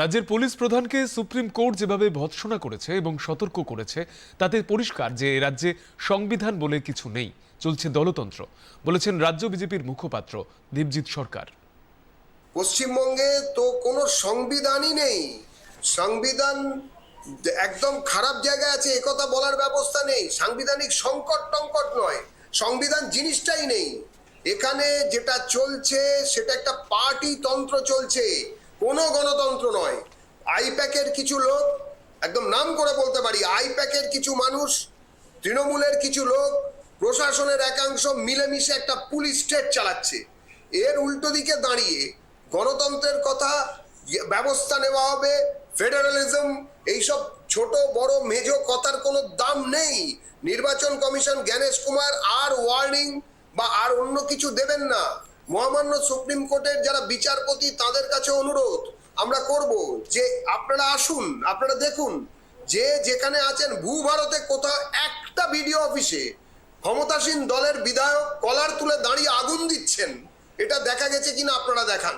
রাজ্যের পুলিশ প্রধানকে supreme court যেভাবে ভৎসনা করেছে এবং সতর্ক করেছে, তাতে পরিষ্কার যে রাজ্যে সংবিধান বলে কিছু নেই, চলছে দলতন্ত্র, বলেছেন রাজ্য বিজেপির মুখপাত্র দীপজিৎ সরকার। পশ্চিমবঙ্গে তো কোনো সংবিধানই নেই। সংবিধান একদম খারাপ জায়গায় আছে একথা বলার ব্যবস্থা নেই। সাংবিধানিক সংকট টঙ্কট নয়, সংবিধান জিনিসটাই নেই। এখানে যেটা চলছে, সেটা একটা পার্টি তন্ত্র চলছে। কোনো গণতন্ত্র নয়। আইপ্যাকের কিছু লোক, একদম নাম করে বলতে পারি, আইপ্যাকের কিছু মানুষ, তৃণমূলের কিছু লোক, প্রশাসনের একাংশ মিলেমিশে একটা পুলিশ স্টেট চালাচ্ছে। এর উল্টো দিকে দাঁড়িয়ে গণতন্ত্রের কথা ব্যবস্থা নেওয়া হবে, ফেডারালিজম, এইসব ছোট, বড়, মেজো কথার কোনো দাম নেই। নির্বাচন কমিশন জ্ঞানেশ কুমার আর ওয়ার্নিং বা আর অন্য কিছু দেবেন না। মহামান্য সুপ্রিম কোর্টের যারা বিচারপতি, তাদের কাছে অনুরোধ, আমরা করব যে আপনারা আসুন, আপনারা দেখুন যে যেখানে আছেন ভূ ভারতে কোথাও একটা বিডিও অফিসে ক্ষমতাসীন দলের বিধায়ক কলার তুলে দাঁড়িয়ে আগুন দিচ্ছেন, এটা দেখা গেছে কিনা আপনারা দেখান।